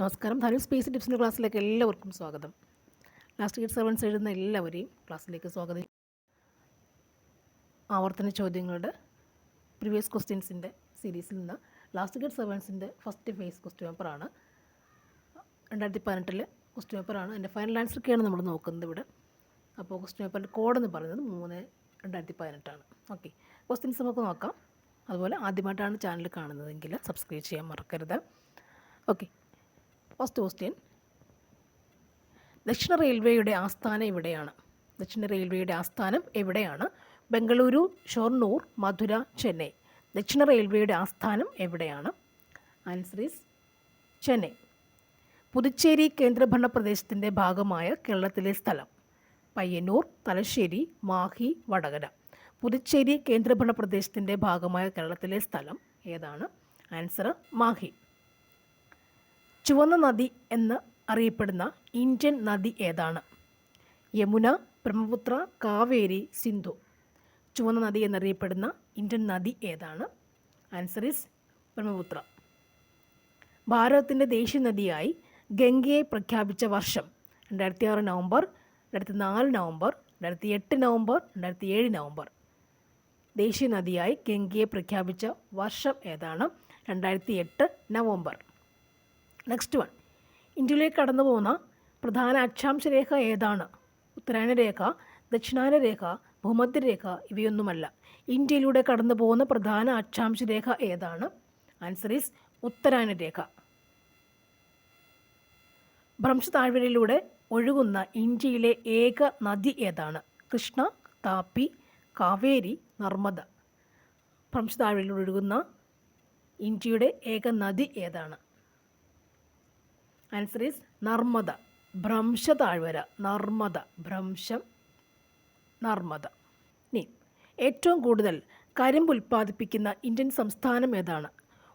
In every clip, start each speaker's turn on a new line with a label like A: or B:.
A: നമസ്കാരം. ധനു സ്പേസ് ടിപ്സിന്റെ ക്ലാസ്സിലേക്ക് എല്ലാവർക്കും സ്വാഗതം. ലാസ്റ്റ് ഗേറ്റ് സെവൻസ് എഴുതുന്ന എല്ലാവരെയും ക്ലാസ്സിലേക്ക് സ്വാഗതം. ആവർത്തന ചോദ്യങ്ങളുടെ പ്രീവിയസ് ക്വസ്റ്റ്യൻസിന്റെ സീരീസിൽ നിന്ന് ലാസ്റ്റ് ഗേറ്റ് സെവൻസിന്റെ ഫസ്റ്റ് ഫേസ് ക്വസ്റ്റ്യൻ പേപ്പറാണ് രണ്ടായിരത്തി പതിനെട്ടിലെ ക്വസ്റ്റ്യൻ പേപ്പറാണ് എന്റെ ഫൈനൽ ആൻസറൊക്കെയാണ് നമ്മൾ നോക്കുന്നത് ഇവിടെ. അപ്പോൾ ക്വസ്റ്റ്യൻ പേപ്പറിന്റെ കോഡ് എന്ന് പറയുന്നത് മൂന്ന് രണ്ടായിരത്തി പതിനെട്ടാണ് ഓക്കെ ക്വസ്റ്റ്യൻസ് നമുക്ക് നോക്കാം. അതുപോലെ ആദ്യമായിട്ടാണ് ചാനൽ കാണുന്നതെങ്കിൽ സബ്സ്ക്രൈബ് ചെയ്യാൻ മറക്കരുത്. ഓക്കെ ഫസ്റ്റ് ക്വസ്റ്റ്യൻ ദക്ഷിണ റെയിൽവേയുടെ ആസ്ഥാനം എവിടെയാണ് ദക്ഷിണ റെയിൽവേയുടെ ആസ്ഥാനം എവിടെയാണ്? ബംഗളൂരു ഷൊർണൂർ മധുര ചെന്നൈ. ദക്ഷിണ റെയിൽവേയുടെ ആസ്ഥാനം എവിടെയാണ്? Answer is Chennai. പുതുച്ചേരി കേന്ദ്രഭരണ പ്രദേശത്തിന്റെ ഭാഗമായ കേരളത്തിലെ സ്ഥലം. പയ്യന്നൂർ തലശ്ശേരി മാഹി വടകര. പുതുച്ചേരി കേന്ദ്രഭരണ പ്രദേശത്തിന്റെ ഭാഗമായ കേരളത്തിലെ സ്ഥലം ഏതാണ്? ആൻസർ മാഹി. ചുവന്ന നദി എന്ന് അറിയപ്പെടുന്ന ഇന്ത്യൻ നദി ഏതാണ്? യമുന ബ്രഹ്മപുത്ര കാവേരി സിന്ധു. ചുവന്ന നദി എന്നറിയപ്പെടുന്ന ഇന്ത്യൻ നദി ഏതാണ്? Answer is Brahmaputra. ഭാരതത്തിന്റെ ദേശീയ നദിയായി ഗംഗയെ പ്രഖ്യാപിച്ച വർഷം രണ്ടായിരത്തി ആറ് നവംബർ രണ്ടായിരത്തി നാല് നവംബർ രണ്ടായിരത്തി എട്ട് നവംബർ രണ്ടായിരത്തി ഏഴ് നവംബർ. ദേശീയ നദിയായി ഗംഗയെ പ്രഖ്യാപിച്ച വർഷം ഏതാണ്? രണ്ടായിരത്തി എട്ട് നവംബർ. നെക്സ്റ്റ് വൺ ഇന്ത്യയിലേക്ക് കടന്നു പോകുന്ന പ്രധാന അക്ഷാംശ രേഖ ഏതാണ്? ഉത്തരായണ രേഖ ദക്ഷിണായന രേഖ ഭൂമധ്യരേഖ ഇവയൊന്നുമല്ല. ഇന്ത്യയിലൂടെ കടന്നു പോകുന്ന പ്രധാന അക്ഷാംശ രേഖ ഏതാണ്? ആൻസർ ഈസ് ഉത്തരായണ രേഖ ഭ്രംശ താഴ്വരയിലൂടെ ഒഴുകുന്ന ഇന്ത്യയിലെ ഏക നദി ഏതാണ്? കൃഷ്ണ താപ്പി കാവേരി നർമ്മദ. ഭ്രംശ താഴ്വരയിലൂടെ ഒഴുകുന്ന ഇന്ത്യയുടെ ഏക നദി ഏതാണ്? ആൻസർ ഈസ് നർമ്മദ ഭ്രംശ താഴ്വര നർമ്മദ ഭ്രംശം നർമ്മദ ഇനി ഏറ്റവും കൂടുതൽ കരിമ്പ് ഉൽപ്പാദിപ്പിക്കുന്ന ഇന്ത്യൻ സംസ്ഥാനം ഏതാണ്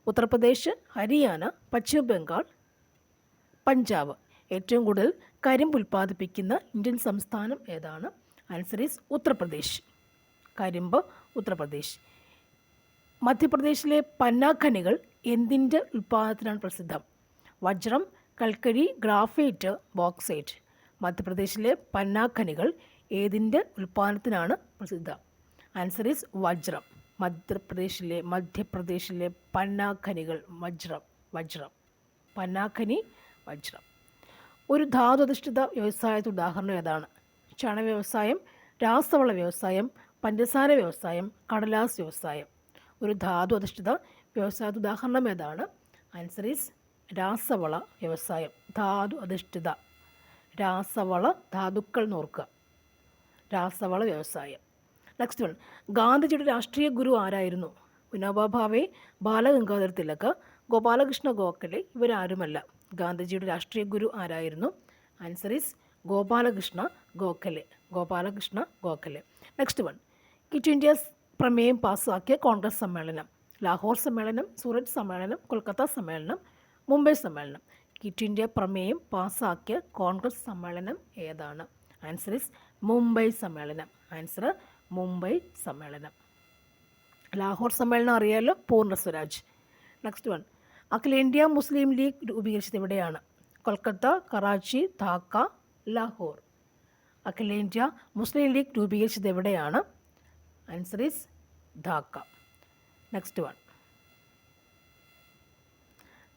A: ഉത്തർപ്രദേശ് ഹരിയാന പശ്ചിമ ബംഗാൾ പഞ്ചാബ് ഏറ്റവും കൂടുതൽ കരിമ്പ് ഉൽപ്പാദിപ്പിക്കുന്ന ഇന്ത്യൻ സംസ്ഥാനം ഏതാണ് ആൻസർ ഈസ് ഉത്തർപ്രദേശ് കരിമ്പ് ഉത്തർപ്രദേശ് മധ്യപ്രദേശിലെ പന്നാഖനികൾ എന്തിന്റെ ഉൽപ്പാദനത്തിനാണ് പ്രസിദ്ധം വജ്രം കൽക്കരി ഗ്രാഫൈറ്റ് ബോക്സൈറ്റ്. മധ്യപ്രദേശിലെ പന്ന ഖനികൾ ഏതിന്റെ ഉൽപ്പാദനത്തിനാണ് പ്രസിദ്ധ? ആൻസർ ഈസ് വജ്രം. മധ്യപ്രദേശിലെ മധ്യപ്രദേശിലെ പന്ന ഖനികൾ വജ്രം വജ്രം. പന്നാഖനി വജ്രം. ഒരു ധാതു അധിഷ്ഠിത വ്യവസായത്തിന് ഉദാഹരണം ഏതാണ്? ചണ വ്യവസായം രാസവള വ്യവസായം പഞ്ചസാര വ്യവസായം കടലാസ് വ്യവസായം. ഒരു ധാതു അധിഷ്ഠിത വ്യവസായത്തിന് ഉദാഹരണം ഏതാണ്? ആൻസർ ഈസ് രാസവള വ്യവസായം ധാതു അധിഷ്ഠിത രാസവള ധാതുക്കൾ നോർക്കുക രാസവള വ്യവസായം. നെക്സ്റ്റ് വൺ ഗാന്ധിജിയുടെ രാഷ്ട്രീയ ഗുരു ആരായിരുന്നു? വിനോബ ഭാവെ ബാലഗംഗാധര തിലക് ഗോപാലകൃഷ്ണ ഗോഖലെ ഇവരാരുമല്ല. ഗാന്ധിജിയുടെ രാഷ്ട്രീയ ഗുരു ആരായിരുന്നു? Answer is Gopalakrishna Gokhale. Gopalakrishna Gokhale. Next one quit India പ്രമേയം പാസ്സാക്കിയ കോൺഗ്രസ് സമ്മേളനം. ലാഹോർ സമ്മേളനം സൂററ്റ് സമ്മേളനം കൊൽക്കത്ത സമ്മേളനം മുംബൈ സമ്മേളനം. കിറ്റ് ഇന്ത്യ പ്രമേയം പാസാക്കിയ കോൺഗ്രസ് സമ്മേളനം ഏതാണ്? ആൻസർ ഇസ് മുംബൈ സമ്മേളനം. ആൻസർ മുംബൈ സമ്മേളനം. ലാഹോർ സമ്മേളനം അറിയാലോ? പൂർണ സ്വരാജ്. നെക്സ്റ്റ് വൺ അഖിലേന്ത്യാ മുസ്ലിം ലീഗ് രൂപീകരിച്ചത് എവിടെയാണ്? കൊൽക്കത്ത കറാച്ചി ധാക്ക ലാഹോർ. അഖിലേന്ത്യാ മുസ്ലിം ലീഗ് രൂപീകരിച്ചത് എവിടെയാണ്? Answer is Dhaka. Next one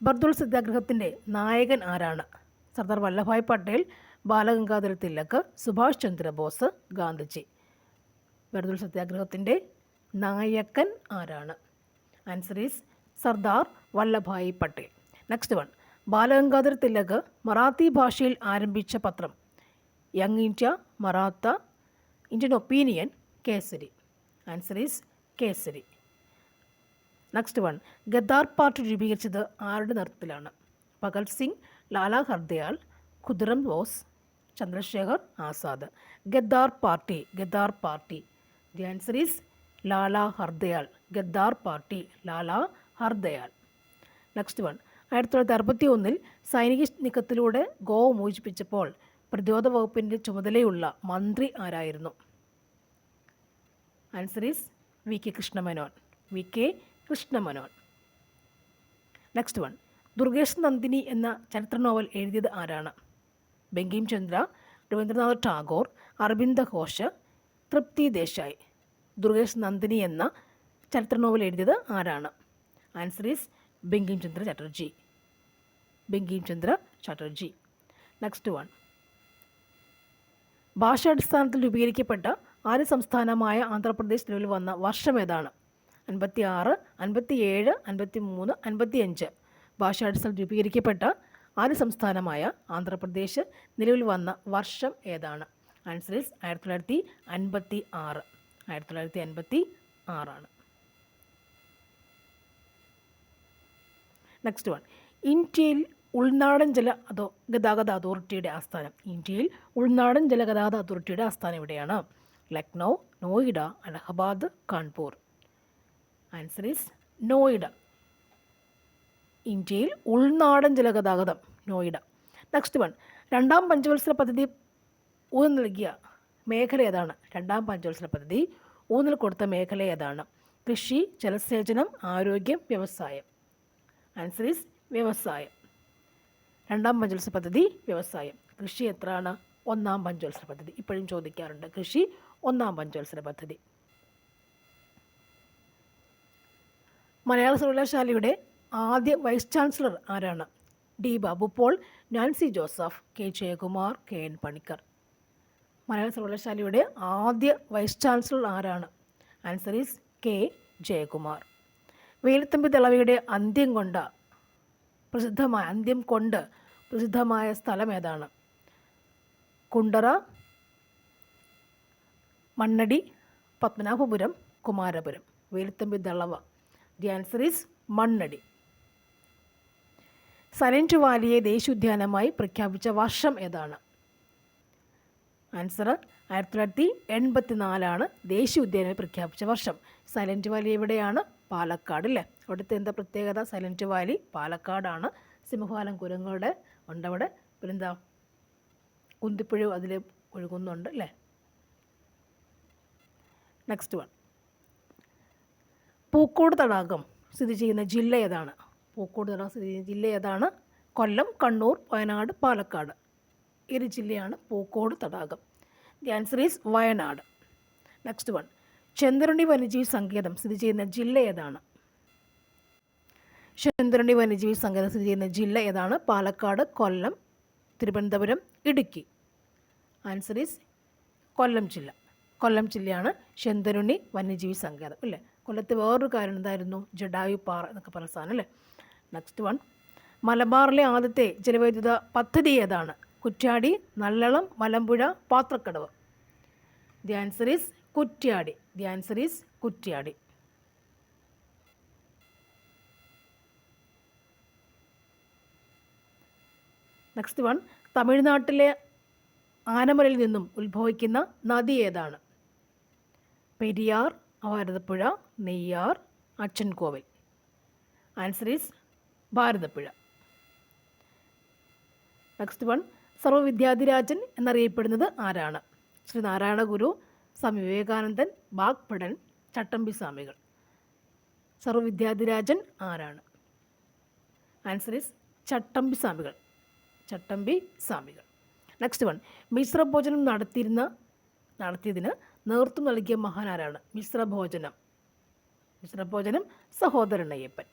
A: Bardoli സത്യാഗ്രഹത്തിന്റെ നായകൻ ആരാണ്? സർദാർ വല്ലഭായ് പട്ടേൽ ബാലഗംഗാധര തിലക് സുഭാഷ് ചന്ദ്രബോസ് ഗാന്ധിജി. ബർദുൾ സത്യാഗ്രഹത്തിന്റെ നായകൻ ആരാണ്? Answer is Sardar Vallabhbhai Patel. Next one. Balagangadhara Tilak Marathi ഭാഷയിൽ ആരംഭിച്ച പത്രം. Young India Maratha Indian opinion Kesari. Answer is Kesari. Next one Ghadar party രൂപീകരിച്ചത് ആരുടെ നേതൃത്വത്തിലാണ്? Bhagat Singh Lala Hardayal Khudiram Bose Chandrashekhar Azad. Ghadar party Ghadar party. The answer is Lala Hardayal. Ghadar party Lala Hardayal. Next one ആയിരത്തി തൊള്ളായിരത്തി അറുപത്തി ഒന്നിൽ സൈനിക നീക്കത്തിലൂടെ ഗോവ മോചിപ്പിച്ചപ്പോൾ പ്രതിരോധ വകുപ്പിന്റെ ചുമതലയുള്ള മന്ത്രി ആരായിരുന്നു? Answer is V K Krishna Menon V K Krishna Menon. Next one Durgesh Nandini എന്ന ചരിത്ര നോവൽ എഴുതിയത് ആരാണ്? ബങ്കിം ചന്ദ്ര രവീന്ദ്രനാഥ് ടാഗോർ അരവിന്ദ ഘോഷ് തൃപ്തി ദേശായി. ദുർഗേഷ് നന്ദിനി എന്ന ചരിത്ര നോവൽ എഴുതിയത് ആരാണ്? Answer is Bankim Chandra Chatterjee. Bankim Chandra Chatterjee. Next one ഭാഷാടിസ്ഥാനത്തിൽ രൂപീകരിക്കപ്പെട്ട ആദ്യ സംസ്ഥാനമായ ആന്ധ്രാപ്രദേശ് നിലവിൽ വന്ന വർഷം ഏതാണ്? അൻപത്തി ആറ് അൻപത്തി ഏഴ് അൻപത്തി മൂന്ന് അൻപത്തി അഞ്ച് ഭാഷാടിസ്ഥാനം രൂപീകരിക്കപ്പെട്ട ആദ്യ സംസ്ഥാനമായ ആന്ധ്രാപ്രദേശ് നിലവിൽ വന്ന വർഷം ഏതാണ്? ആൻസർ ഇസ് ആയിരത്തി തൊള്ളായിരത്തി അൻപത്തി ആറ് ആയിരത്തി തൊള്ളായിരത്തി അൻപത്തി ആറാണ് നെക്സ്റ്റ് വൺ ഇന്ത്യയിൽ ഉൾനാടൻ ജല അതോ ഗതാഗത അതോറിറ്റിയുടെ ആസ്ഥാനം. ഇന്ത്യയിൽ ഉൾനാടൻ ജലഗതാഗത അതോറിറ്റിയുടെ ആസ്ഥാനം എവിടെയാണ്? ലക്നൗ നോയിഡ അലഹബാദ് കാൺപൂർ. ആൻസർ ഈസ് നോയിഡ ഇന്ത്യയിൽ ഉൾനാടൻ ജലഗതാഗതം നോയിഡ നെക്സ്റ്റ് വൺ രണ്ടാം പഞ്ചവത്സര പദ്ധതി ഊന്നൽ നൽകിയ മേഖല ഏതാണ്? രണ്ടാം പഞ്ചവത്സര പദ്ധതി ഊന്നൽ കൊടുത്ത മേഖല ഏതാണ്? കൃഷി ജലസേചനം ആരോഗ്യം വ്യവസായം. ആൻസർ ഈസ് വ്യവസായം. രണ്ടാം പഞ്ചവത്സര പദ്ധതി വ്യവസായം. കൃഷി എത്രയാണ്? ഒന്നാം പഞ്ചവത്സര പദ്ധതി. ഇപ്പോഴും ചോദിക്കാറുണ്ട്. കൃഷി ഒന്നാം പഞ്ചവത്സര പദ്ധതി. മലയാള സർവകലാശാലയുടെ ആദ്യ വൈസ് ചാൻസലർ ആരാണ്? D Babu Paul Nancy Joseph K Jayakumar K N Panicker. മലയാള സർവകലാശാലയുടെ ആദ്യ വൈസ് ചാൻസലർ ആരാണ്? Answer is K Jayakumar. Velu Thampi തളവയുടെ അന്ത്യം കൊണ്ട പ്രസിദ്ധമായ അന്ത്യം കൊണ്ട് പ്രസിദ്ധമായ സ്ഥലം ഏതാണ്? Kundara Mannadi Padmanabhapuram Kumarapuram. Velu Thampi Dalawa the answer is Mannadi. Silent വാലിയെ ദേശീയോദ്യാനമായി പ്രഖ്യാപിച്ച വർഷം ഏതാണ്? ആൻസർ ആയിരത്തി തൊള്ളായിരത്തി എൺപത്തി നാലാണ് ദേശീയ ഉദ്യാനമായി പ്രഖ്യാപിച്ച വർഷം. സൈലന്റ് വാലി എവിടെയാണ്? പാലക്കാട് അല്ലേ അവിടുത്തെ എന്താ പ്രത്യേകത? സൈലന്റ് വാലി പാലക്കാടാണ്. സിംഹവാലം കുരങ്ങുകളുടെ ഉണ്ടവിടെ പിന്നെന്താ? കുന്തിപ്പുഴ അതിൽ ഒഴുകുന്നുണ്ട് അല്ലേ നെക്സ്റ്റ് വൺ പൂക്കോട് തടാകം സ്ഥിതി ചെയ്യുന്ന ജില്ല ഏതാണ്? പൂക്കോട് തടാകം സ്ഥിതി ചെയ്യുന്ന ജില്ല ഏതാണ്? കൊല്ലം കണ്ണൂർ വയനാട് പാലക്കാട്. ഈ ജില്ലയാണ് പൂക്കോട് തടാകം. Answer is Wayanad. Next one Chendurney വന്യജീവി സങ്കേതം സ്ഥിതി ചെയ്യുന്ന ജില്ല ഏതാണ്? ചന്ദ്രണി വന്യജീവി സങ്കേതം സ്ഥിതി ചെയ്യുന്ന ജില്ല ഏതാണ്? പാലക്കാട് കൊല്ലം തിരുവനന്തപുരം ഇടുക്കി. ആൻസർ ഈസ് കൊല്ലം ജില്ല. കൊല്ലം ജില്ലയാണ് ചന്ദ്രണി വന്യജീവി സങ്കേതം അല്ലേ? കൊല്ലത്ത് വേറൊരു കാര്യം എന്തായിരുന്നു? ജഡായു പാറ എന്നൊക്കെ പറഞ്ഞ സാധനം അല്ലേ? നെക്സ്റ്റ് വൺ മലബാറിലെ ആദ്യത്തെ ജലവൈദ്യുത പദ്ധതി ഏതാണ്? Kuttiyadi Nallalam Malampuzha Pathrakkadavu. The answer is Kuttiyadi. The answer is Kuttiyadi. Next one തമിഴ്നാട്ടിലെ ആനമലയിൽ നിന്നും ഉത്ഭവിക്കുന്ന നദി ഏതാണ്? Periyar Bharathapuzha Neyyar Achankovil answer is Bharathapuzha. Next one സർവവിദ്യാധിരാജൻ എന്നറിയപ്പെടുന്നത് ആരാണ്? ശ്രീ നാരായണ ഗുരു സ്വാമി വിവേകാനന്ദൻ ബാഗ്പടൻ ചട്ടമ്പി സ്വാമികൾ. സർവവിദ്യാധിരാജൻ ആരാണ്? ആൻസർ ഈസ് ചട്ടമ്പി സ്വാമികൾ. ചട്ടമ്പി സ്വാമികൾ. നെക്സ്റ്റ് വൺ മിശ്രഭോജനം നടത്തിയിരുന്ന നടത്തിയതിന് നേതൃത്വം നൽകിയ മഹാനാരാണ് മിശ്രഭോജനം മിശ്രഭോജനം സഹോദരൻ അയ്യപ്പൻ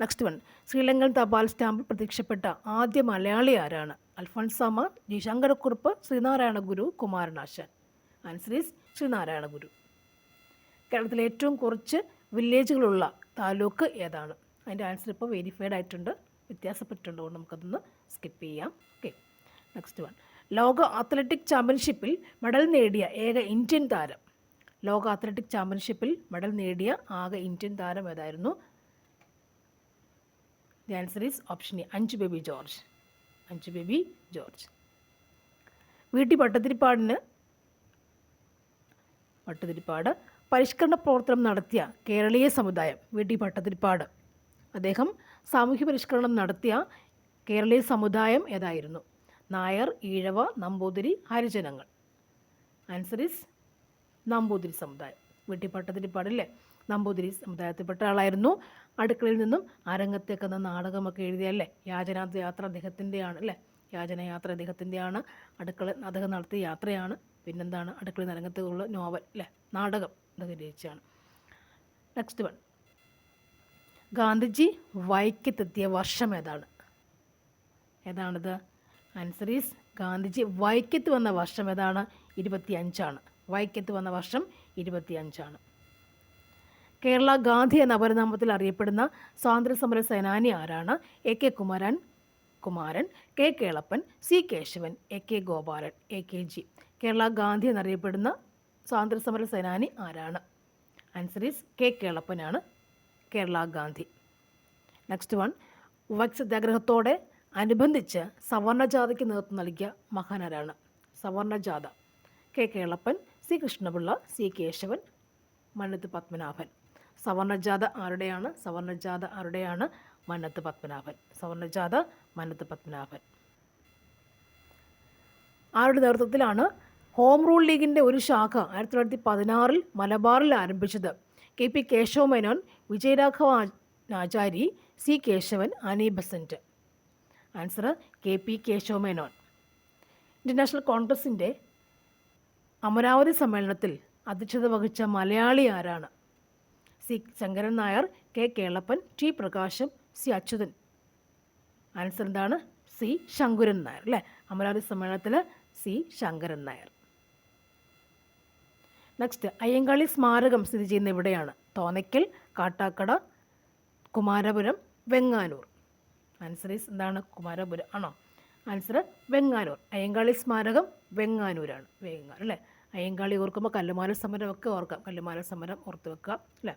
A: നെക്സ്റ്റ് വൺ ശ്രീലങ്കൻ തപാൽ സ്റ്റാമ്പിൽ പ്രത്യക്ഷപ്പെട്ട ആദ്യ മലയാളി ആരാണ്? Alphonsamma G. Sankara Kurup Sreenarayana Guru Kumaranasan. Answer is Sreenarayana Guru. കേരളത്തിലെ ഏറ്റവും കുറച്ച് വില്ലേജുകളുള്ള താലൂക്ക് ഏതാണ്? അതിന്റെ ആൻസർ ഇപ്പോൾ വെരിഫൈഡ് ആയിട്ടുണ്ട്. വ്യത്യാസപ്പെട്ടിട്ടുണ്ട് അതുകൊണ്ട് നമുക്കതൊന്ന് സ്കിപ്പ് ചെയ്യാം. ഓക്കെ നെക്സ്റ്റ് വൺ ലോക അത്ലറ്റിക് ചാമ്പ്യൻഷിപ്പിൽ മെഡൽ നേടിയ ഏക ഇന്ത്യൻ താരം. ലോക അത്ലറ്റിക് ചാമ്പ്യൻഷിപ്പിൽ മെഡൽ നേടിയ ആകെ ഇന്ത്യൻ താരം ഏതായിരുന്നു? The answer is option A Anju Bobby George. Anju Bobby George. V T പട്ടത്തിരിപ്പാടിന് Bhattathiripad പരിഷ്കരണ പ്രവർത്തനം നടത്തിയ കേരളീയ സമുദായം വീട്ടി പട്ടതിരിപ്പാട് അദ്ദേഹം സാമൂഹ്യ പരിഷ്കരണം നടത്തിയ കേരളീയ സമുദായം ഏതായിരുന്നു? നായർ ഈഴവ നമ്പൂതിരി ഹരിജനങ്ങൾ. ആൻസർ ഈസ് നമ്പൂതിരി സമുദായം. വീട്ടി പട്ടതിരിപ്പാടല്ലേ നമ്പൂതിരി സമുദായത്തിൽപ്പെട്ട ആളായിരുന്നു. അടുക്കളയിൽ നിന്നും അരങ്ങത്തേക്ക് എന്ന നാടകമൊക്കെ എഴുതിയല്ലേ യാചനാ യാത്ര അദ്ദേഹത്തിന്റെയാണ് അല്ലേ? യാചനയാത്ര അദ്ദേഹത്തിന്റെയാണ്. അടുക്കള അദ്ദേഹം നടത്തിയ യാത്രയാണ്. പിന്നെന്താണ്? അടുക്കളയിൽ അരങ്ങത്തേക്കുള്ള നോവൽ അല്ലേ? നാടകം അദ്ദേഹം രചിച്ചാണ് നെക്സ്റ്റ് വൺ ഗാന്ധിജി വൈക്കത്തെത്തിയ വർഷം ഏതാണ്? ഏതാണിത്? ആൻസർ ഈസ് ഗാന്ധിജി വൈക്കത്ത് വന്ന വർഷം ഏതാണ്? ഇരുപത്തി അഞ്ചാണ് വൈക്കത്ത് വന്ന വർഷം ഇരുപത്തി അഞ്ചാണ് കേരള ഗാന്ധി എന്ന അപരനാമത്തിൽ അറിയപ്പെടുന്ന സ്വാതന്ത്ര്യസമര സേനാനി ആരാണ്? A K Kumaran Kumaran K Kelappan C Kesavan A K Gopalan A K G. Kerala Gandhi എന്നറിയപ്പെടുന്ന സ്വാതന്ത്ര്യസമര സേനാനി ആരാണ്? ആൻസർ ഈസ് കെ കേളപ്പനാണ് കേരള ഗാന്ധി. നെക്സ്റ്റ് വൺ വക് സത്യാഗ്രഹത്തോടെ അനുബന്ധിച്ച് സവർണജാഥയ്ക്ക് നേതൃത്വം നൽകിയ മഹാനാരാണ്. സവർണജാഥ. K. Kelappan C. Krishna Pillai C. Kesavan Mannathu Padmanabhan. സവർണജാഥ ആരുടെയാണ്? സവർണജാഥ ആരുടെയാണ്? മന്നത്ത് പത്മനാഭൻ. സവർണജാഥ മന്നത്ത് പത്മനാഭൻ. ആരുടെ നേതൃത്വത്തിലാണ് ഹോം റൂൾ ലീഗിന്റെ ഒരു ശാഖ ആയിരത്തി തൊള്ളായിരത്തി പതിനാറിൽ മലബാറിൽ ആരംഭിച്ചത്? K. P. Kesava Menon Vijayaraghava Achari C. Kesavan Annie Besant. Answer K P Kesava Menon international കോൺഗ്രസിന്റെ അമരാവതി സമ്മേളനത്തിൽ അധ്യക്ഷത വഹിച്ച മലയാളി ആരാണ്? C Sankaran Nair K Kelappan T Prakasam C Achuthan. Answer എന്താണ്? സി ശങ്കുരൻ നായർ അല്ലേ? അമരാവതി സമ്മേളനത്തിൽ സി ശങ്കരൻ നായർ. നെക്സ്റ്റ് അയ്യങ്കാളി സ്മാരകം സ്ഥിതി ചെയ്യുന്ന എവിടെയാണ്? തോന്നയ്ക്കൽ കാട്ടാക്കട കുമാരപുരം വെങ്ങാനൂർ. ആൻസർ ഈസ് എന്താണ്? കുമാരപുരം ആണോ? ആൻസർ വെങ്ങാനൂർ. അയ്യങ്കാളി സ്മാരകം വെങ്ങാനൂരാണ്. വെങ്ങാനൂർ അല്ലേ? അയ്യങ്കാളി ഓർക്കുമ്പോൾ കല്ലുമാല സമരമൊക്കെ ഓർക്കാം. കല്ലുമാല സമരം ഓർത്ത് വെക്കുക അല്ലേ?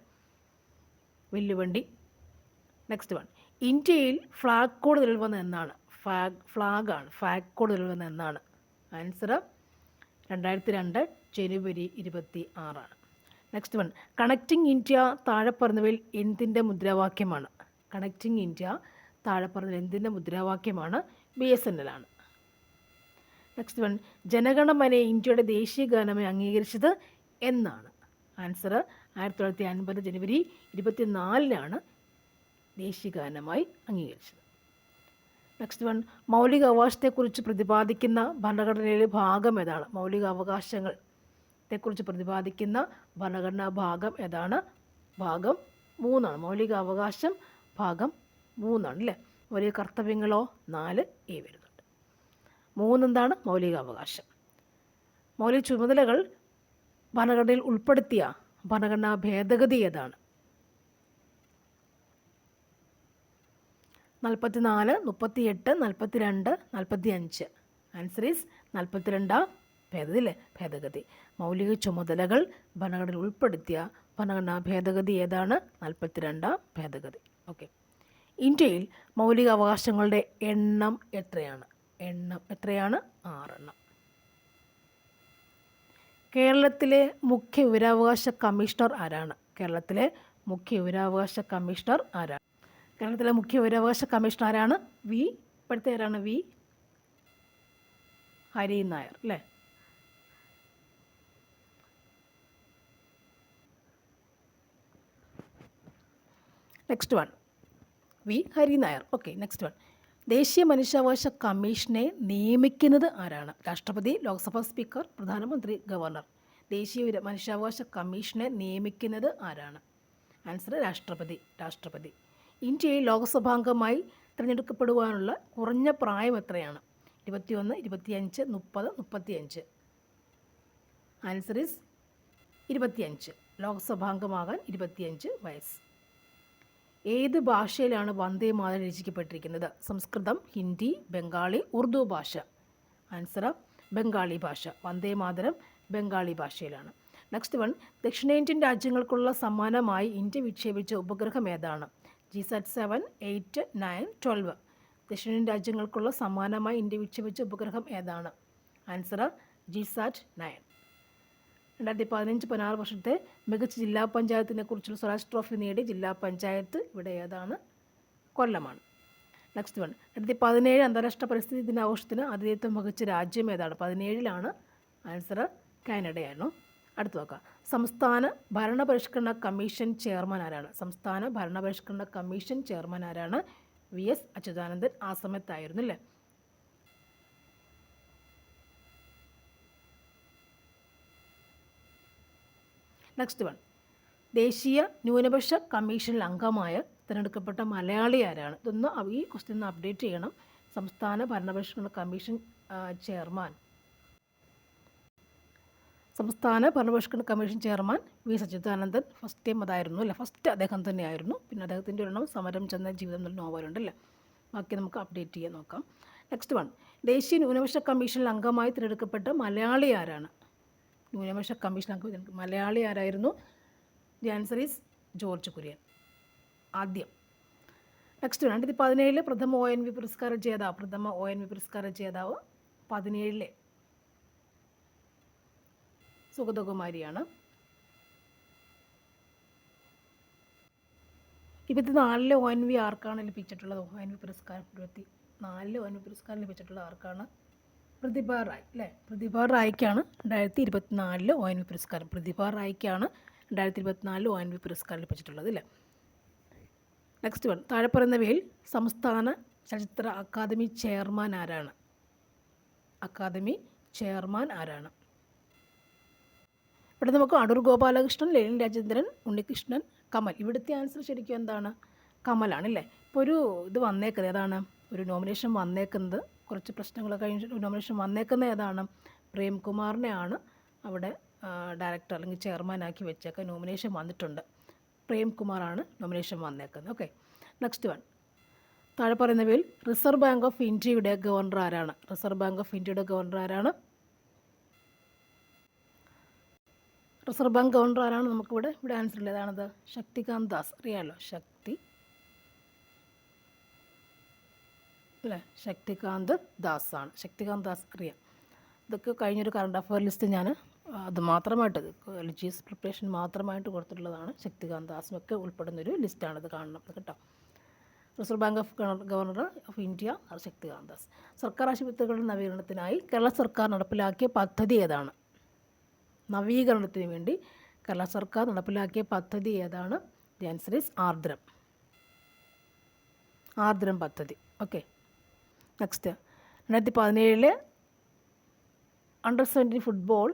A: വെല്ലുവണ്ടി നെക്സ്റ്റ് വൺ ഇന്ത്യയിൽ ഫ്ലാഗ് കോഡ് നിലവിൽ വന്ന എന്നാണ്? ഫ്ലാഗ് ഫ്ലാഗാണ് ഫ്ലാഗ് കോഡ് നിലവിൽ വന്ന എന്നാണ്? ആൻസർ രണ്ടായിരത്തി രണ്ട് ജനുവരി ഇരുപത്തി ആറാണ് നെക്സ്റ്റ് വൺ കണക്റ്റിംഗ് ഇന്ത്യ താഴെ പറഞ്ഞവയിൽ എന്തിന്റെ മുദ്രാവാക്യമാണ്? കണക്റ്റിംഗ് ഇന്ത്യ താഴെ പറഞ്ഞ എന്തിന്റെ മുദ്രാവാക്യമാണ് ബി എസ് എൻ എൽ ആണ്. നെക്സ്റ്റ് വൺ ജനഗണമനെ ഇന്ത്യയുടെ ദേശീയ ഗാനമായി അംഗീകരിച്ചത് എന്നാണ്. ആൻസർ ആയിരത്തി തൊള്ളായിരത്തി അൻപത് ജനുവരി ഇരുപത്തിനാലിനാണ് ദേശീയ ഗാനമായി അംഗീകരിച്ചത്. നെക്സ്റ്റ് വൺ മൗലിക അവകാശത്തെക്കുറിച്ച് പ്രതിപാദിക്കുന്ന ഭരണഘടനയിലെ ഭാഗം ഏതാണ്? മൗലിക അവകാശങ്ങളെക്കുറിച്ച് പ്രതിപാദിക്കുന്ന ഭരണഘടനാ ഭാഗം ഏതാണ്? ഭാഗം മൂന്നാണ്. മൗലിക അവകാശം ഭാഗം മൂന്നാണ് അല്ലേ മൗലിക കർത്തവ്യങ്ങളോ? നാല് എ വരുന്നുണ്ട്. മൂന്നെന്താണ്? മൗലിക അവകാശം മൗലിക ചുമതലകൾ ഭരണഘടനയിൽ ഉൾപ്പെടുത്തിയ ഭരണഘടനാ ഭേദഗതി ഏതാണ്? നാൽപ്പത്തിനാല് മുപ്പത്തിയെട്ട് നാൽപ്പത്തിരണ്ട് നാൽപ്പത്തി അഞ്ച് ആൻസർ ഈസ് നാൽപ്പത്തിരണ്ടാം ഭേദഗതി അല്ലേ? ഭേദഗതി. മൗലിക ചുമതലകൾ ഭരണഘടനയിൽ ഉൾപ്പെടുത്തിയ ഭരണഘടനാ ഭേദഗതി ഏതാണ്? നാൽപ്പത്തിരണ്ടാം ഭേദഗതി. ഓക്കെ ഇന്ത്യയിൽ മൗലിക അവകാശങ്ങളുടെ എണ്ണം എത്രയാണ്? എണ്ണം എത്രയാണ്? ആറെണ്ണം. കേരളത്തിലെ മുഖ്യ വിവരാവകാശ കമ്മീഷണർ ആരാണ്? കേരളത്തിലെ മുഖ്യ വിവരാവകാശ കമ്മീഷണർ ആരാണ്? കേരളത്തിലെ മുഖ്യ വിവരാവകാശ കമ്മീഷണർ ആരാണ്? വി. ഇപ്പോഴത്തെ ആരാണ്? വി. ഹരി നായർ അല്ലേ? Next one V. Hari Nair okay next one ദേശീയ മനുഷ്യാവകാശ കമ്മീഷനെ നിയമിക്കുന്നത് ആരാണ്? രാഷ്ട്രപതി ലോക്സഭാ സ്പീക്കർ പ്രധാനമന്ത്രി ഗവർണർ. ദേശീയ മനുഷ്യാവകാശ കമ്മീഷനെ നിയമിക്കുന്നത് ആരാണ്? ആൻസർ രാഷ്ട്രപതി. രാഷ്ട്രപതി. ഇന്ത്യയിൽ ലോക്സഭാംഗമായി തിരഞ്ഞെടുക്കപ്പെടുവാനുള്ള കുറഞ്ഞ പ്രായം എത്രയാണ്? ഇരുപത്തിയൊന്ന് ഇരുപത്തിയഞ്ച് മുപ്പത് മുപ്പത്തിയഞ്ച്. ആൻസർ ഇസ് ഇരുപത്തിയഞ്ച്. ലോക്സഭാംഗമാകാൻ ഇരുപത്തിയഞ്ച് വയസ്സ്. ഏത് ഭാഷയിലാണ് വന്ദേ മാതരം രചിക്കപ്പെട്ടിരിക്കുന്നത്? സംസ്കൃതം ഹിന്ദി ബംഗാളി ഉറുദു ഭാഷ. ആൻസർ ബംഗാളി ഭാഷ. വന്ദേ മാതരം ബംഗാളി ഭാഷയിലാണ്. നെക്സ്റ്റ് വൺ ദക്ഷിണേന്ത്യൻ രാജ്യങ്ങൾക്കുള്ള സമ്മാനമായി ഇന്ത്യ വിക്ഷേപിച്ച ഉപഗ്രഹം ഏതാണ്? GSAT seven eight nine twelve ദക്ഷിണേന്ത്യൻ രാജ്യങ്ങൾക്കുള്ള സമ്മാനമായി ഇന്ത്യ വിക്ഷേപിച്ച ഉപഗ്രഹം ഏതാണ്? ആൻസർ ജി സാറ്റ് നയൻ രണ്ടായിരത്തി പതിനഞ്ച് പതിനാറ് വർഷത്തെ മികച്ച ജില്ലാ പഞ്ചായത്തിനെ കുറിച്ചുള്ള സ്വരാജ് ട്രോഫി നേടിയ ജില്ലാ പഞ്ചായത്ത് ഇവിടെ ഏതാണ്? കൊല്ലമാണ്. നെക്സ്റ്റ് വൺ രണ്ടായിരത്തി പതിനേഴ് അന്താരാഷ്ട്ര പരിസ്ഥിതി ദിനാഘോഷത്തിന് ആതിഥേയത്വം വഹിച്ച രാജ്യം ഏതാണ്? പതിനേഴിലാണ് ആൻസർ കാനഡയായിരുന്നു. അടുത്ത് നോക്കാം. സംസ്ഥാന ഭരണപരിഷ്കരണ കമ്മീഷൻ ചെയർമാൻ ആരാണ്? സംസ്ഥാന ഭരണപരിഷ്കരണ കമ്മീഷൻ ചെയർമാൻ ആരാണ്? വി എസ് അച്യുതാനന്ദൻ ആ സമയത്തായിരുന്നു അല്ലേ? നെക്സ്റ്റ് വൺ ദേശീയ ന്യൂനപക്ഷ കമ്മീഷനിൽ അംഗമായ തിരഞ്ഞെടുക്കപ്പെട്ട മലയാളി ആരാണ്? ഇതൊന്ന് ഈ ക്വസ്റ്റ്യൻ ഒന്ന് അപ്ഡേറ്റ് ചെയ്യണം. സംസ്ഥാന ഭരണപരിഷ്കരണ കമ്മീഷൻ ചെയർമാൻ. സംസ്ഥാന ഭരണപരിഷ്കരണ commission chairman V. Sachidanandan first time അതായിരുന്നു അല്ല? ഫസ്റ്റ് അദ്ദേഹം തന്നെയായിരുന്നു. പിന്നെ അദ്ദേഹത്തിന്റെ ഒരെണ്ണം സമരം ചെന്ന ജീവിതം നോവലുണ്ടല്ലേ ബാക്കി നമുക്ക് അപ്ഡേറ്റ് ചെയ്യാൻ നോക്കാം. നെക്സ്റ്റ് വൺ ദേശീയ ന്യൂനപക്ഷ കമ്മീഷനിൽ അംഗമായി തിരഞ്ഞെടുക്കപ്പെട്ട മലയാളി ആരാണ്? ന്യൂനപക്ഷ കമ്മീഷൻ അംഗം മലയാളി ആരായിരുന്നു? The answer is George Kurian. ആദ്യം. നെക്സ്റ്റ് രണ്ടായിരത്തി പതിനേഴിലെ പ്രഥമ ഒ എൻ വി പുരസ്കാര ജേതാവ്. പ്രഥമ ഒ എൻ വി പുരസ്കാര ജേതാവ് പതിനേഴിലെ സുഗതകുമാരിയാണ്. ഇരുപത്തി നാലിലെ ഒ എൻ വി ആർക്കാണ് ലഭിച്ചിട്ടുള്ളത്? ഒ എൻ വി പുരസ്കാരം. ഇരുപത്തി നാലിലെ ഒ എൻ വി പുരസ്കാരം ലഭിച്ചിട്ടുള്ളത് ആർക്കാണ്? പ്രതിഭ റായ് അല്ലേ? പ്രതിഭ റായ്ക്കാണ് രണ്ടായിരത്തി ഇരുപത്തിനാലിൽ ഒ എൻ വി പുരസ്കാരം. പ്രതിഭ റായ്ക്കാണ് രണ്ടായിരത്തി ഇരുപത്തിനാലിൽ ഒ എൻ വി പുരസ്കാരം ലഭിച്ചിട്ടുള്ളത് അല്ലേ? നെക്സ്റ്റ് വൺ താഴെ പറയുന്നവയിൽ സംസ്ഥാന ചലച്ചിത്ര അക്കാദമി ചെയർമാൻ ആരാണ്? അക്കാദമി ചെയർമാൻ ആരാണ്? ഇവിടെ നമുക്ക് അടൂർ ഗോപാലകൃഷ്ണൻ ലെനിൻ രാജേന്ദ്രൻ ഉണ്ണികൃഷ്ണൻ കമൽ. ഇവിടുത്തെ ആൻസർ ശരിക്കും എന്താണ്? കമലാണ് അല്ലേ? ഇപ്പോൾ ഒരു ഇത് വന്നേക്കുന്നത്. ഏതാണ്? ഒരു നോമിനേഷൻ വന്നേക്കുന്നത്. കുറച്ച് പ്രശ്നങ്ങൾ കഴിഞ്ഞ് നോമിനേഷൻ വന്നേക്കുന്ന ഏതാണ്? പ്രേംകുമാറിനെയാണ് അവിടെ ഡയറക്ടർ അല്ലെങ്കിൽ ചെയർമാനാക്കി വെച്ചേക്കാൻ നോമിനേഷൻ വന്നിട്ടുണ്ട്. പ്രേംകുമാറാണ് നോമിനേഷൻ വന്നേക്കുന്നത്. ഓക്കെ നെക്സ്റ്റ് വൺ താഴെ പറയുന്നവയിൽ റിസർവ് ബാങ്ക് ഓഫ് ഇന്ത്യയുടെ ഗവർണർ ആരാണ്? റിസർവ് ബാങ്ക് ഓഫ് ഇന്ത്യയുടെ ഗവർണർ ആരാണ്? റിസർവ് ബാങ്ക് ഗവർണർ ആരാണ്? നമുക്കിവിടെ ഇവിടെ ആൻസർ ഇല്ല ഏതാണത്? ശക്തികാന്ത് ദാസ്. അറിയാമല്ലോ ശക്തി അല്ലേ? ശക്തികാന്ത് ദാസ് ആണ് ശക്തികാന്ത് ദാസ് അറിയാം. ഇതൊക്കെ കഴിഞ്ഞൊരു കറണ്ട് അഫയർ ലിസ്റ്റ് ഞാൻ അത് മാത്രമായിട്ട് എൽ ജി എസ് പ്രിപ്പറേഷൻ മാത്രമായിട്ട് കൊടുത്തിട്ടുള്ളതാണ്. ശക്തികാന്ത് ദാസും ഒക്കെ ഉൾപ്പെടുന്നൊരു ലിസ്റ്റാണ് ഇത് കാണണം കേട്ടോ. Reserve bank of governor of India R Shaktikanta Das. സർക്കാർ ആശുപത്രികളുടെ നവീകരണത്തിനായി കേരള സർക്കാർ നടപ്പിലാക്കിയ പദ്ധതി ഏതാണ്? നവീകരണത്തിന് വേണ്ടി കേരള സർക്കാർ നടപ്പിലാക്കിയ പദ്ധതി ഏതാണ്? The answer is Ardram. Ardram പദ്ധതി. ഓക്കെ. നെക്സ്റ്റ് രണ്ടായിരത്തി പതിനേഴിൽ അണ്ടർ സെവന്റീൻ ഫുട്ബോൾ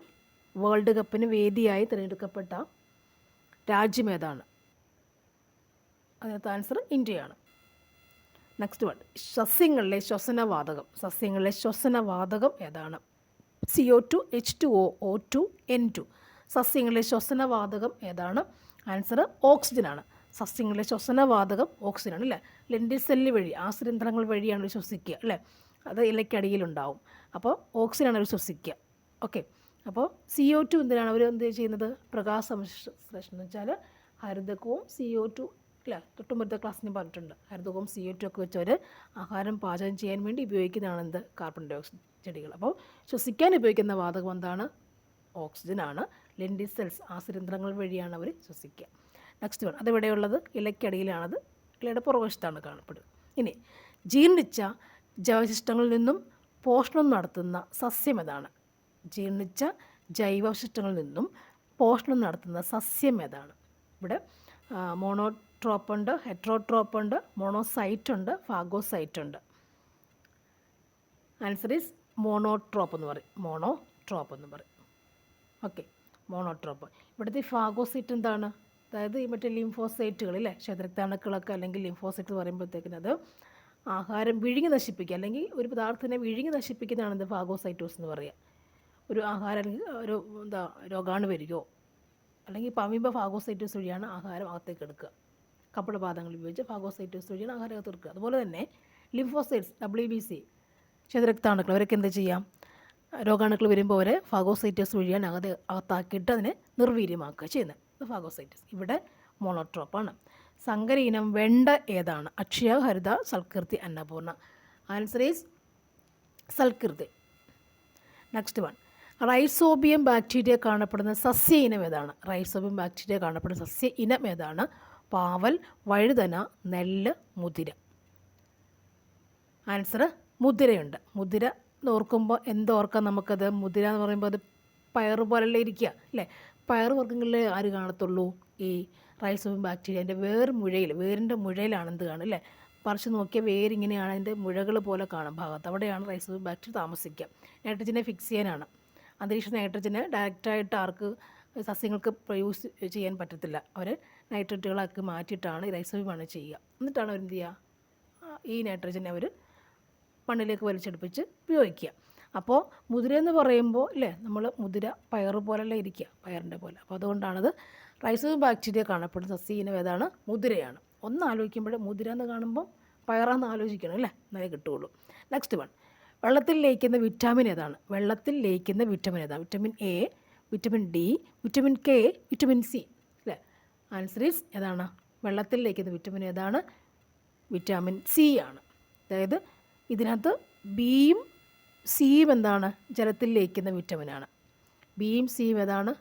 A: വേൾഡ് കപ്പിന് വേദിയായി തിരഞ്ഞെടുക്കപ്പെട്ട രാജ്യം ഏതാണ്? അതിനകത്ത് ആൻസർ ഇന്ത്യയാണ്. Next one സസ്യങ്ങളിലെ ശ്വസനവാതകം. സസ്യങ്ങളിലെ ശ്വസനവാതകം ഏതാണ്? C O two H two O O two N two സസ്യങ്ങളിലെ ശ്വസനവാതകം ഏതാണ്? ആൻസർ ഓക്സിജനാണ്. സസ്യങ്ങളിലെ ശ്വസനവാതകം ഓക്സിജനാണ് അല്ലേ? ലെൻഡിൽ സെല്ല് വഴി ആശ്രയന്ത്രങ്ങൾ വഴിയാണ് ശ്വസിക്കുക അല്ലേ? അത് ഇലയ്ക്കടിയിലുണ്ടാവും. അപ്പോൾ ഓക്സിജനാണ് അവർ ശ്വസിക്കുക. ഓക്കെ അപ്പോൾ സി ഒ ടു എന്തിനാണ് അവർ എന്ത് ചെയ്യുന്നത്? പ്രകാശ സംശ്ലേഷണം എന്ന് വെച്ചാൽ ഹരിതകവും സി ഒ ടു അല്ല? തൊട്ടുമ്പോഴത്തെ ക്ലാസ്സിന് പറഞ്ഞിട്ടുണ്ട്. ഹരിതകവും സി ഒ ടു ഒക്കെ വെച്ചവർ ആഹാരം പാചകം ചെയ്യാൻ വേണ്ടി ഉപയോഗിക്കുന്നതാണ് എന്ത്? കാർബൺ ഡൈ ഓക്സൈഡ് ചെടികൾ. അപ്പോൾ ശ്വസിക്കാൻ ഉപയോഗിക്കുന്ന വാതകം എന്താണ്? ഓക്സിജനാണ്. ലെൻഡി സെൽസ് ആശ്രയന്ത്രങ്ങൾ വഴിയാണ് അവർ ശ്വസിക്കുക. നെക്സ്റ്റ് വേണം അതെവിടെയുള്ളത് ഇലയ്ക്കടിയിലാണത്. ഇലയുടെ പുറകുവശത്താണ് കാണപ്പെടുന്നത് ഇനി ജീർണിച്ച ജൈവശിഷ്ടങ്ങളിൽ നിന്നും പോഷണം നടത്തുന്ന സസ്യം ഏതാണ്? ജീർണിച്ച ജൈവശിഷ്ടങ്ങളിൽ നിന്നും പോഷണം നടത്തുന്ന സസ്യം ഏതാണ്? ഇവിടെ മോണോട്രോപ്പ് ഉണ്ട് ഹെട്രോട്രോപ്പ് ഉണ്ട് മോണോസൈറ്റ് ഉണ്ട് ഫാഗോസൈറ്റ് ഉണ്ട് ആൻസർ ഈസ് മോണോട്രോപ്പ് എന്ന് പറയും. മോണോട്രോപ്പ് എന്ന് പറയും. Okay monotrope. ഇവിടുത്തെ ഫാഗോസൈറ്റ് എന്താണ്? അതായത് ഈ മറ്റേ ലിംഫോസൈറ്റുകൾ അല്ലേ ക്ഷേത്രത്താണുക്കളൊക്കെ അല്ലെങ്കിൽ ലിംഫോസൈറ്റ് എന്ന് പറയുമ്പോഴത്തേക്കിന് അത് ആഹാരം വിഴുങ്ങി നശിപ്പിക്കുക അല്ലെങ്കിൽ ഒരു പദാർത്ഥത്തിനെ വിഴുങ്ങി നശിപ്പിക്കുന്നതാണ് എന്ത് ഫാഗോസൈറ്റോസ് എന്ന് പറയുക. ഒരു ആഹാരം ഒരു എന്താ രോഗാണു വരികയോ അല്ലെങ്കിൽ പമിമ്പ ഫാഗോസൈറ്റോസ് വഴിയാണ് ആഹാരം അകത്തേക്ക് എടുക്കുക. കപ്പടപാദങ്ങൾ ഉപയോഗിച്ച് ഫാഗോസൈറ്റോസ് വഴിയാണ് ആഹാരം അകത്ത് എടുക്കുക. അതുപോലെ തന്നെ ലിംഫോസൈറ്റ്സ് ഡബ്ല്യു ബി സി ക്ഷേത്രക്താണുക്കൾ അവരൊക്കെ എന്ത് ചെയ്യാം? രോഗാണുക്കൾ വരുമ്പോൾ അവരെ ഫാഗോസൈറ്റോസ് വഴിയാണ് അകത്ത് അകത്താക്കിയിട്ട് അതിനെ നിർവീര്യമാക്കുക ചെയ്യുന്നത്. ഇത് ഫാഗോസൈറ്റിസ് ഇവിടെ മോണോട്രോപ്പാണ്. സങ്കര ഇനം വെണ്ട ഏതാണ്? Akshaya Haritha Salkeerthi Annapoorna. Answer is Salkruthi next one. Rhizobium bacteria കാണപ്പെടുന്ന സസ്യ ഇനം ഏതാണ്? റൈസോബിയം ബാക്ടീരിയ കാണപ്പെടുന്ന സസ്യ ഇനം ഏതാണ്? പാവൽ വഴുതന നെല്ല് മുതിര. ആൻസർ മുതിരയുണ്ട്. മുതിര ഓർക്കുമ്പോൾ എന്തോർക്കാം നമുക്കത്? മുതിര എന്ന് പറയുമ്പോൾ അത് പയറ് ഇരിക്കുക അല്ലേ? പയറുവർഗങ്ങളിൽ ആര് കാണത്തുള്ളൂ? ഈ റൈസോബിയം ബാക്ടീരിയ. അതിന്റെ വേർ മുഴയിൽ വേരിന്റെ മുഴയിലാണ് കാണും അല്ലേ? പറിച്ച് നോക്കിയാൽ വേരിങ്ങനെയാണ് അതിന്റെ മുഴകൾ പോലെ കാണും ഭാഗത്ത്. അവിടെയാണ് റൈസോബിയം ബാക്ടീരിയ താമസിക്കുക നൈട്രജനെ ഫിക്സ് ചെയ്യാനാണ്. അന്തരീക്ഷ നൈട്രജനെ ഡയറക്റ്റായിട്ട് ആർക്ക് സസ്യങ്ങൾക്ക് യൂസ് ചെയ്യാൻ പറ്റത്തില്ല. അവർ നൈട്രേറ്റുകളാക്കി മാറ്റിയിട്ടാണ് റൈസോബിയമാണ് ചെയ്യുക. എന്നിട്ടാണ് അവർ എന്ത് ചെയ്യുക ഈ നൈട്രജനെ അവർ മണ്ണിലേക്ക് വലിച്ചെടുപ്പിച്ച് ഉപയോഗിക്കുക. അപ്പോൾ മുതിര എന്ന് പറയുമ്പോൾ ഇല്ലേ നമ്മൾ മുതിര പയറ് പോലെയല്ല ഇരിക്കുക പയറിന്റെ പോലെ. അപ്പോൾ അതുകൊണ്ടാണത് റൈസോ ബാക്ടീരിയ കാണപ്പെടുന്ന സസ്യയിനം ഏതാണ്? മുതിരയാണ്. ഒന്ന് ആലോചിക്കുമ്പോൾ മുതിര എന്ന് കാണുമ്പോൾ പയറാന്ന് ആലോചിക്കണം അല്ലേ? എന്നാലേ കിട്ടുകയുള്ളൂ. നെക്സ്റ്റ് വൺ വെള്ളത്തിൽ ലയിക്കുന്ന വിറ്റാമിൻ ഏതാണ്? വെള്ളത്തിൽ ലയിക്കുന്ന വിറ്റാമിൻ ഏതാണ്? Vitamin A vitamin D vitamin K vitamin C അല്ലേ ആൻസർ ഈസ് ഏതാണ്? വെള്ളത്തിൽ ലയിക്കുന്ന വിറ്റമിൻ ഏതാണ്? വിറ്റാമിൻ സി ആണ്. അതായത് ഇതിനകത്ത് ബിയും സിയും എന്താണ്? ജലത്തിൽ ലയിക്കുന്ന വിറ്റമിനാണ്. ബിയും സിയും ഏതാണ്?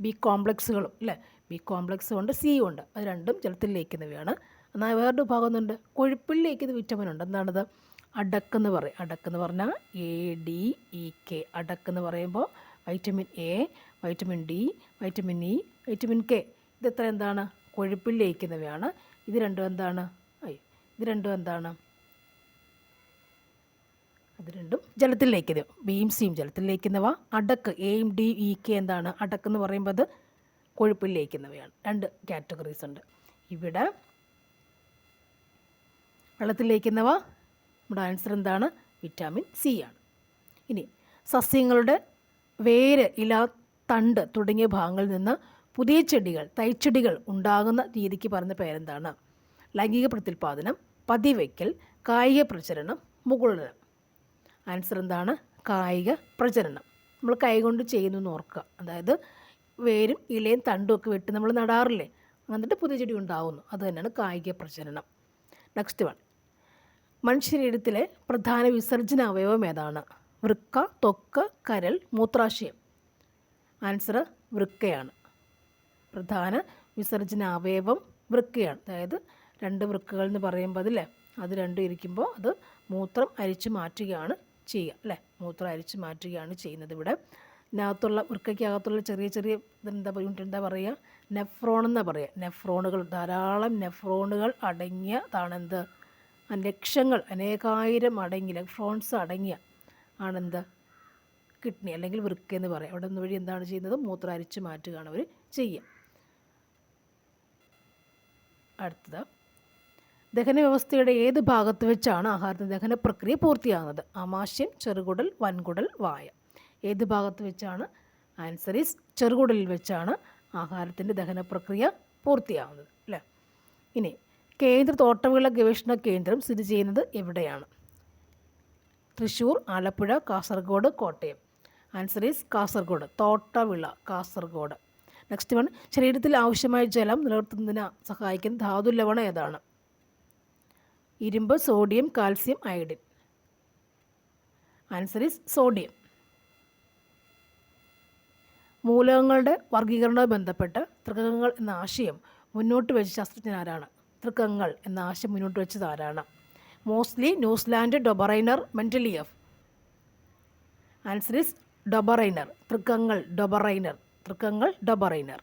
A: ബി കോംപ്ലക്സുകളും അല്ലേ? ബി കോംപ്ലക്സും ഉണ്ട് സിയും ഉണ്ട്. അത് രണ്ടും ജലത്തിൽ ലയിക്കുന്നവയാണ്. എന്നാൽ വേറൊരു ഭാഗം ഒന്നുണ്ട് കൊഴുപ്പിൽ ലയിക്കുന്ന വിറ്റമിൻ ഉണ്ട് എന്താണത്? അടക്കെന്ന് പറയും. അടക്കെന്ന് പറഞ്ഞാൽ എ ഡി ഇ കെ അടക്കെന്ന് പറയുമ്പോൾ vitamin A vitamin D vitamin E vitamin K ഇതെത്ര എന്താണ്? കൊഴുപ്പിൽ ലയിക്കുന്നവയാണ്. ഇത് രണ്ടും എന്താണ്? ഇത് രണ്ടും എന്താണ്? അത് രണ്ടും ജലത്തിൽ ലയിക്കുന്നത് ബിയും സിയും ജലത്തിൽ ലയിക്കുന്നവ അടക്ക് എയും ഡി ഇ കെ എന്താണ്? അടക്ക് എന്ന് പറയുമ്പോൾ അത് കൊഴുപ്പിൽ ലയിക്കുന്നവയാണ് രണ്ട് കാറ്റഗറീസ് ഉണ്ട്. ഇവിടെ വെള്ളത്തിൽ ലയിക്കുന്നവ നമ്മുടെ ആൻസർ എന്താണ്? വിറ്റാമിൻ സി ആണ്. ഇനി സസ്യങ്ങളുടെ വേര് ഇല തണ്ട് തുടങ്ങിയ ഭാഗങ്ങളിൽ നിന്ന് പുതിയ ചെടികൾ തൈച്ചെടികൾ ഉണ്ടാകുന്ന രീതിക്ക് പറഞ്ഞ പേരെന്താണ്? ലൈംഗിക പ്രത്യുൽപാദനം പതിവയ്ക്കൽ കായിക പ്രചരണം മുകുളനം. ആൻസർ എന്താണ്? കായിക പ്രചരണം. നമ്മൾ കൈകൊണ്ട് ചെയ്യുന്നു എന്ന് ഓർക്കുക. അതായത് വേരും ഇലയും തണ്ടും ഒക്കെ വെട്ടി നമ്മൾ നടാറില്ലേ? എന്നിട്ട് പുതിയ ചെടി ഉണ്ടാവുന്നു. അത് തന്നെയാണ് കായിക പ്രചരണം. നെക്സ്റ്റ് വൺ മനുഷ്യരീരത്തിലെ പ്രധാന വിസർജന അവയവം ഏതാണ്? വൃക്ക തൊക്ക് കരൽ മൂത്രാശയം. ആൻസർ വൃക്കയാണ്. പ്രധാന വിസർജന അവയവം വൃക്കയാണ്. അതായത് രണ്ട് വൃക്കകൾ എന്ന് പറയുമ്പോൾ അതില്ലേ? അത് രണ്ടും ഇരിക്കുമ്പോൾ അത് മൂത്രം അരിച്ചു മാറ്റുകയാണ് ചെയ്യുക അല്ലേ? മൂത്രം അരിച്ച് മാറ്റുകയാണ് ചെയ്യുന്നത് ഇവിടെ. ഇതിനകത്തുള്ള വൃക്കയ്ക്കകത്തുള്ള ചെറിയ ചെറിയ എന്താ യൂണിറ്റ് എന്താ പറയുക? നെഫ്രോൺ എന്നാ പറയുക. നെഫ്രോണുകൾ ധാരാളം നെഫ്രോണുകൾ അടങ്ങിയതാണെന്ത് ലക്ഷങ്ങൾ അനേകായിരം അടങ്ങി നെഫ്രോൺസ് അടങ്ങിയ ആണെന്ത് കിഡ്നി അല്ലെങ്കിൽ വൃക്ക എന്ന് പറയാം അവിടെ നിന്ന് വഴി എന്താണ് ചെയ്യുന്നത്? മൂത്രം അരിച്ച് മാറ്റുകയാണ് അവർ ചെയ്യുക. അടുത്തത്. ദഹന വ്യവസ്ഥയുടെ ഏത് ഭാഗത്ത് വെച്ചാണ് ആഹാരത്തിന്റെ ദഹന പ്രക്രിയ പൂർത്തിയാകുന്നത്? ആമാശയം ചെറുകുടൽ വൻകുടൽ വായ. ഏത് ഭാഗത്ത് വെച്ചാണ്? ആൻസർ ഈസ് ചെറുകുടലിൽ വെച്ചാണ് ആഹാരത്തിന്റെ ദഹന പ്രക്രിയ പൂർത്തിയാകുന്നത് അല്ലേ? ഇനി കേന്ദ്ര തോട്ടവിള ഗവേഷണ കേന്ദ്രം സ്ഥിതി ചെയ്യുന്നത് എവിടെയാണ്? തൃശ്ശൂർ ആലപ്പുഴ കാസർഗോഡ് കോട്ടയം. ആൻസർ ഈസ് കാസർഗോഡ് തോട്ടവിള കാസർഗോഡ്. നെക്സ്റ്റ് വൺ ശരീരത്തിൽ ആവശ്യമായ ജലം നിലനിർത്തുന്നതിന് സഹായിക്കുന്ന ധാതു ലവണം ഏതാണ്? ഇരുമ്പ് sodium calcium iodine. Answer is sodium. മൂലകങ്ങളുടെ വർഗീകരണവുമായി ബന്ധപ്പെട്ട് തൃക്കങ്ങൾ എന്ന ആശയം മുന്നോട്ട് വെച്ച ശാസ്ത്രജ്ഞൻ ആരാണ്? തൃക്കങ്ങൾ എന്ന ആശയം മുന്നോട്ട് വെച്ചത് ആരാണ്? മോസ്റ്റ്ലി ന്യൂസിലാൻഡ് ഡൊബറൈനർ മെന്റലിയഫ് ആൻസർ ഇസ് ഡൊബറൈനർ. തൃക്കങ്ങൾ ഡൊബറൈനർ. തൃക്കങ്ങൾ ഡൊബറൈനർ.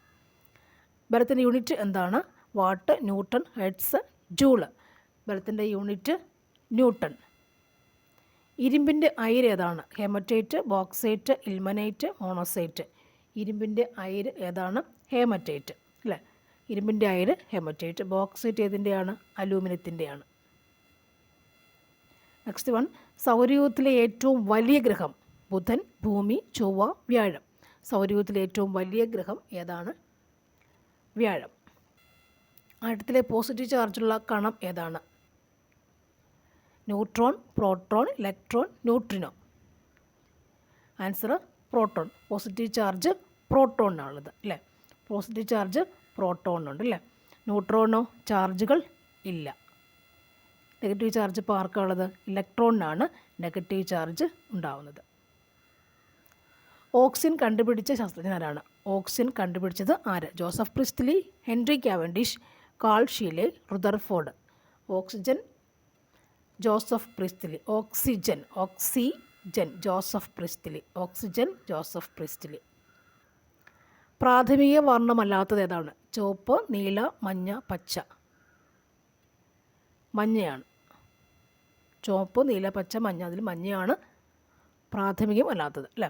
A: ബലത്തിന്റെ യൂണിറ്റ് എന്താണ്? Watt newton hertz joule. ബലത്തിന്റെ unit newton. ഇരുമ്പിന്റെ അയിര് ഏതാണ്? Hematite bauxite ilmenite monazite. ഇരുമ്പിന്റെ അയിര് ഏതാണ്? ഹേമറ്റൈറ്റ്. അല്ലേ? ഇരുമ്പിന്റെ അയിര് ഹെമറ്റൈറ്റ്. ബോക്സൈറ്റ് ഏതിന്റെയാണ്? അലൂമിനിയത്തിന്റെയാണ്. നെക്സ്റ്റ് വൺ സൗരയൂഥത്തിലെ ഏറ്റവും വലിയ ഗ്രഹം ബുധൻ ഭൂമി ചൊവ്വ വ്യാഴം. സൗരയൂഥത്തിലെ ഏറ്റവും വലിയ ഗ്രഹം ഏതാണ്? വ്യാഴം. അടുത്തിലെ പോസിറ്റീവ് ചാർജുള്ള കണം ഏതാണ്? Neutron proton electron neutrino. Answer proton. Positive charge പ്രോട്ടോണിനാണുള്ളത് അല്ലേ? പോസിറ്റീവ് ചാർജ് പ്രോട്ടോണിനുണ്ട് അല്ലേ? ന്യൂട്രോണോ ചാർജുകൾ ഇല്ല. നെഗറ്റീവ് ചാർജ് ഇപ്പോൾ ആർക്കാണുള്ളത് ഇലക്ട്രോണിനാണ് നെഗറ്റീവ് ചാർജ് ഉണ്ടാവുന്നത്. ഓക്സിജൻ കണ്ടുപിടിച്ച ശാസ്ത്രജ്ഞരാണ് ഓക്സിജൻ കണ്ടുപിടിച്ചത് ആര്? Joseph Priestley Henry Cavendish Carl Scheele Rutherford. Oxygen Joseph Priestley. Oxygen oxygen Joseph Priestley. Oxygen Joseph Priestley. പ്രാഥമിക വർണമല്ലാത്തത് ഏതാണ്? ചുവപ്പ് നീല മഞ്ഞ പച്ച. മഞ്ഞയാണ്. ചുവപ്പ് നീല പച്ച മഞ്ഞ അതിൽ മഞ്ഞയാണ് പ്രാഥമികം അല്ലാത്തത് അല്ലേ?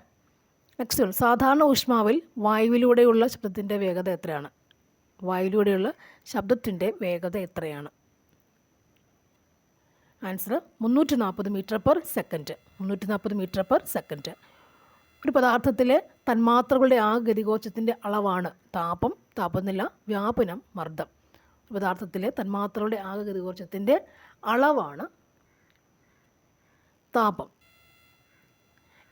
A: നെക്സ്റ്റ് വൺ സാധാരണ ഊഷ്മാവിൽ വായുവിലൂടെയുള്ള ശബ്ദത്തിന്റെ വേഗത എത്രയാണ്? വായുവിലൂടെയുള്ള ശബ്ദത്തിന്റെ വേഗത എത്രയാണ്? ആൻസർ മുന്നൂറ്റി നാൽപ്പത് മീറ്റർ പെർ സെക്കൻഡ് മുന്നൂറ്റി നാൽപ്പത് മീറ്റർ പെർ സെക്കൻഡ് ഒരു പദാർത്ഥത്തിലെ തന്മാത്രകളുടെ ആ ഗതികോശത്തിന്റെ അളവാണ് താപം താപനില വ്യാപനം മർദ്ദം. പദാർത്ഥത്തിലെ തന്മാത്രകളുടെ ആകെ ഗതികോശത്തിന്റെ അളവാണ് താപം.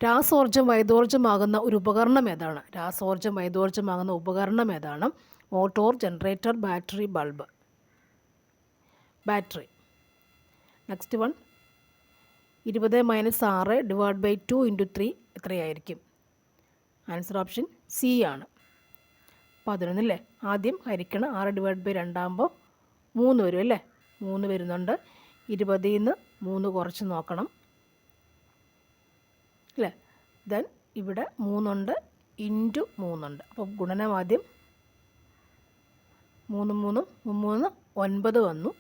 A: രാസോർജം വൈദോർജമാകുന്ന ഒരു ഉപകരണം ഏതാണ്? രാസോർജം വൈദോർജമാകുന്ന ഉപകരണം ഏതാണ്? Motor generator battery bulb. Battery. Next one ഇരുപത് മൈനസ് ആറ് divide by two into three എത്രയായിരിക്കും? ആൻസർ ഓപ്ഷൻ സി ആണ്. പതിനൊന്നല്ലേ ആദ്യം ഹരിക്കണം. ആറ് ഡിവൈഡ് ബൈ രണ്ടാകുമ്പോൾ മൂന്ന് വരും അല്ലേ? മൂന്ന് വരുന്നുണ്ട്. ഇരുപതിൽ നിന്ന് മൂന്ന് കുറച്ച് നോക്കണം. അല്ലേ ദെൻ ഇവിടെ മൂന്നുണ്ട് ഇന്റു മൂന്നുണ്ട്. അപ്പോൾ ഗുണനം ആദ്യം മൂന്ന് മൂന്നും മൂന്ന് ഒൻപത് വന്നു.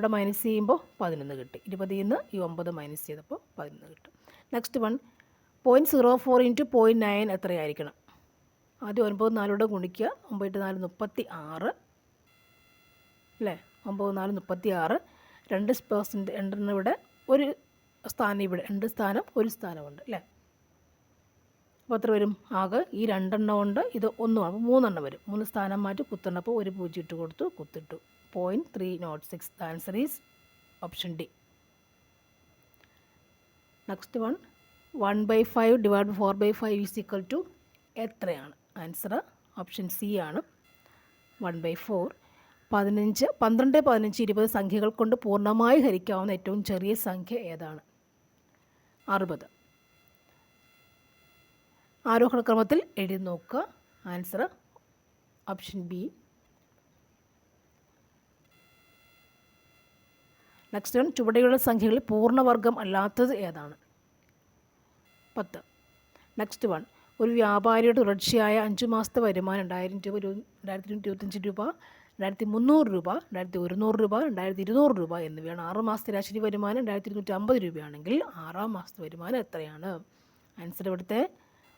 A: ഇവിടെ മൈനസ് ചെയ്യുമ്പോൾ പതിനൊന്ന് കിട്ടി. ഇരുപതിൽ നിന്ന് ഈ ഒമ്പത് മൈനസ് ചെയ്തപ്പോൾ പതിനൊന്ന് കിട്ടും. Next one point zero four into point nine എത്രയായിരിക്കണം? ആദ്യം ഒൻപത് നാലോടെ ഗുണിക്കുക. ഒമ്പത് നാല് മുപ്പത്തി ആറ് അല്ലേ? ഒമ്പത് നാല് മുപ്പത്തി ആറ് രണ്ട് പേഴ്സന്റ് രണ്ടെണ്ണം ഇവിടെ? ഒരു സ്ഥാനം ഇവിടെ. രണ്ട് സ്ഥാനം ഒരു സ്ഥാനമുണ്ട്. അല്ലേ? അപ്പോൾ എത്ര വരും? ആകെ ഈ രണ്ടെണ്ണം ഉണ്ട് ഇത് ഒന്നും അപ്പോൾ മൂന്നെണ്ണം വരും. മൂന്ന് സ്ഥാനം മാറ്റി കുത്തെണ്ണപ്പോൾ ഒരു പൂജ്യം ഇട്ട് കൊടുത്തു കുത്തിട്ടു. Point three nought six the answer is option D next one one by five divide four by five is equal to എത്രയാണ്? ആൻസർ ഓപ്ഷൻ സി ആണ്. വൺ ബൈ ഫോർ പതിനഞ്ച് പന്ത്രണ്ട് പതിനഞ്ച് ഇരുപത് സംഖ്യകൾ കൊണ്ട് പൂർണമായി ഹരിക്കാവുന്ന ഏറ്റവും ചെറിയ സംഖ്യ ഏതാണ്? അറുപത്. ആരോഹണ ക്രമത്തിൽ എഴുതി നോക്കുക. Answer option B next one ചുവടെയുള്ള സംഖ്യകളിൽ പൂർണവർഗം അല്ലാത്തത് ഏതാണ്? പത്ത്. നെക്സ്റ്റ് വൺ ഒരു വ്യാപാരിയുടെ തുടർച്ചയായ അഞ്ച് മാസത്തെ വരുമാനം രണ്ടായിരം രൂപ രണ്ടായിരത്തി ഇരുപത്തഞ്ച് രൂപ രണ്ടായിരത്തി മുന്നൂറ് രൂപ രണ്ടായിരത്തി ഒരുന്നൂറ് രൂപ രണ്ടായിരത്തി ഇരുന്നൂറ് രൂപ എന്നിവയാണ് ആറ് മാസത്തെ ശരാശരി വരുമാനം. രണ്ടായിരത്തി ഇരുന്നൂറ്റി അമ്പത് രൂപയാണെങ്കിൽ ആറാം മാസത്തെ വരുമാനം എത്രയാണ്? ആൻസർ ഇവിടുത്തെ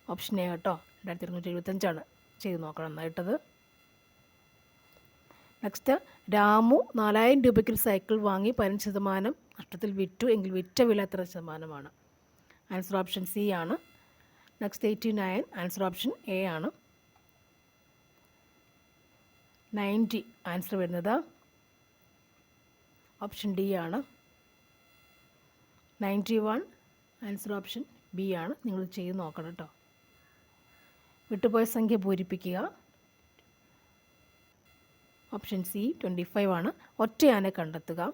A: ഓപ്ഷൻ എ കേട്ടോ രണ്ടായിരത്തി ഇരുന്നൂറ്റി എഴുപത്തഞ്ചാണ് ചെയ്ത് നോക്കണം എന്നായിട്ടത് നെക്സ്റ്റ് രാമു നാലായിരം രൂപയ്ക്ക് സൈക്കിൾ വാങ്ങി പതിനഞ്ച് ശതമാനം നഷ്ടത്തിൽ വിറ്റു എങ്കിൽ വിറ്റ വില എത്ര ശതമാനമാണ്? ആൻസർ ഓപ്ഷൻ സി ആണ്. Next eighty nine answer option A ആണ്. നയന്റി ആൻസർ വരുന്നത് ഓപ്ഷൻ ഡി ആണ്. Ninety one answer option B ആണ്. നിങ്ങൾ ചെയ്ത് നോക്കണം കേട്ടോ വിട്ടുപോയ സംഖ്യ പൂരിപ്പിക്കുക. ഓപ്ഷൻ സി ട്വന്റി ഫൈവ് ആണ്. ഒറ്റയാനെ കണ്ടെത്തുക.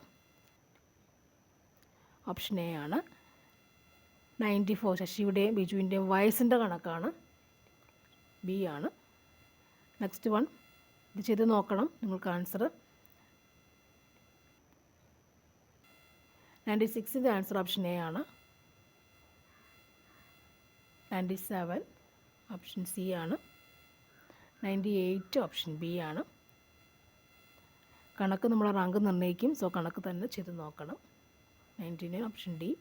A: ഓപ്ഷൻ എ ആണ്. നയന്റി ഫോർ ശശിയുടെയും ബിജുവിന്റെയും വയസ്സിന്റെ കണക്കാണ്. ബി ആണ്. Next one. ഇത് ചെയ്ത് നോക്കണം നിങ്ങൾക്ക് ആൻസർ നയന്റി സിക്സിന്റെ ആൻസർ ഓപ്ഷൻ എ ആണ്. നയന്റി സെവൻ ഓപ്ഷൻ സി ആണ്. നയന്റി എയ്റ്റ് ഓപ്ഷൻ ബി ആണ്. കണക്ക് നമ്മൾ റാങ്ക് നിർണയിക്കും. സോ കണക്ക് തന്നെ ചെയ്ത് നോക്കണം. Ninety nine option D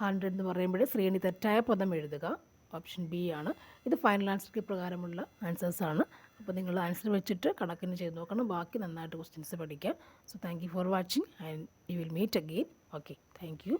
A: hundred എന്ന് പറയുമ്പോൾ ശ്രേണി തെറ്റായ പദം എഴുതുക. ഓപ്ഷൻ ബി ആണ്. ഇത് ഫൈനൽ ആൻസർക്ക് പ്രകാരമുള്ള ആൻസേഴ്സ് ആണ്. അപ്പോൾ നിങ്ങൾ ആൻസർ വെച്ചിട്ട് കണക്കിന് ചെയ്ത് നോക്കണം. ബാക്കി നന്നായിട്ട് ക്വസ്റ്റ്യൻസ് പഠിക്കാം. So thank you for watching and you will meet again okay thank you